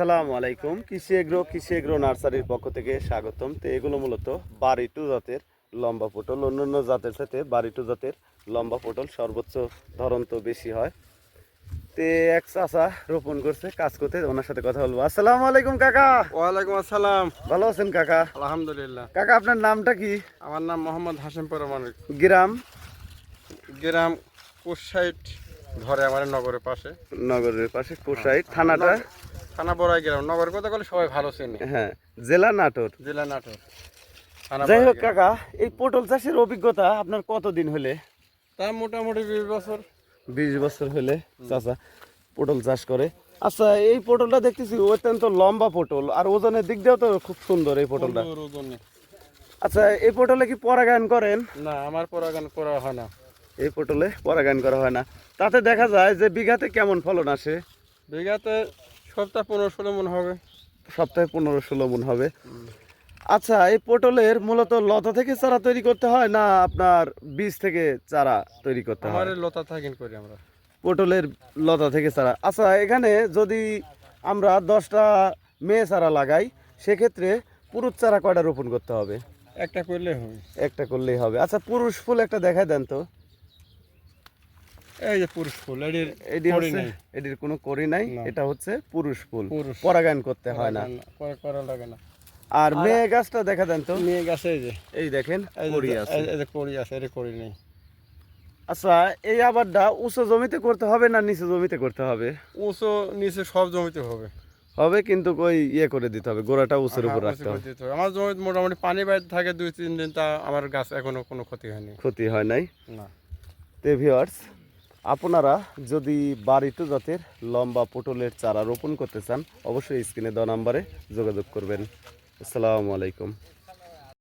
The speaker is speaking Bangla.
আসসালামু আলাইকুম। কৃষি এগ্রো কৃষি এগ্রো নার্সারির পক্ষ থেকে স্বাগতম। তো এগুলো মূলত বাড়ি টু জাতের লম্বা পটল অন্যান্য জাতের সাথে বাড়ি টু জাতের লম্বা পটল সর্বোচ্চ ধরন তো বেশি হয়। তে এক চাষা রোপণ করছে কাজ করতে ওনার সাথে কথা বলব। আসসালামু আলাইকুম কাকা। ওয়ালাইকুম আসসালাম। ভালো আছেন কাকা? আলহামদুলিল্লাহ। কাকা আপনার নামটা কি? আমার নাম মোহাম্মদ হাসিম পরমানিক গ্রাম? গ্রাম কুসাইট ধরে আমার নগরের পাশে। নগরের পাশে কোসাই থানাটা? থানা বড়াই গ্রাম নগর কথা বলে সবাই ভালো চেনে। হ্যাঁ জেলা নাটোর। জেলা নাটোর। যাই হোক কাকা এই পটল চাষের অভিজ্ঞতা আপনার কতদিন হলে? তা মোটামুটি বিশ বছর। বিশ বছর হলে চাচা পটল চাষ করে। আচ্ছা এই পটলটা দেখতেছি অত্যন্ত লম্বা পটল আর ওজনের দিক দিয়েও তো খুব সুন্দর এই পটলটা। আচ্ছা এই পটলে কি পরাগায়ন করেন? না আমার পরাগায়ন করা হয় না। এই পটলে পরাগায়ন করা হয় না। তাতে দেখা যায় যে বিঘাতে কেমন ফলন আসে? বিঘাতে সপ্তাহ পনেরো ষোলো মন হবে। সপ্তাহে পনেরো ষোলো মন হবে। আচ্ছা এই পটলের মূলত লতা থেকে চারা তৈরি করতে হয় না আপনার বীজ থেকে চারা তৈরি করতে হয়? লতা থাকিন করি আমরা। পটলের লতা থেকে চারা। আচ্ছা এখানে যদি আমরা দশটা মেয়ে চারা লাগাই সেক্ষেত্রে পুরুষ চারা কয়টা রোপণ করতে হবে? একটা করলে হবে। একটা করলেই হবে। আচ্ছা পুরুষ ফুল একটা দেখাই দেন তো। এই যে পুরুষ ফুল এটির এটি হচ্ছে। এটির কোনো করি নাই এটা হচ্ছে পুরুষ ফুল। পরাগায়ন করতে হয় না। করা লাগে না। আর মেয়ে গাছটা দেখা দেন তো। নিয়ে গেছে এই যে। এই দেখেন কড়ি আছে। এই- যে আছে এটা করি নেই। আচ্ছা এই আবারটা উঁচু জমিতে করতে হবে না নিচু জমিতে করতে হবে? উঁচু নিচে সব জমিতে হবে। হবে কিন্তু ওই ইয়ে করে দিতে হবে গোড়াটা উঁচুর উপর হ্যাঁ, রাখতে উঁচু হবে। করে আমার জমি মোটামুটি পানি বাইরে থাকে দুই তিন দিন তা আমার গাছ এখনও কোনো ক্ষতি হয়নি। ক্ষতি হয় নাই। না। তে ভিওয়ার্স আপনারা যদি বাড়িতে জাতের লম্বা পটলের চারা রোপণ করতে চান, অবশ্যই স্ক্রিনে দ নাম্বারে যোগাযোগ করবেন। আসসালামু আলাইকুম।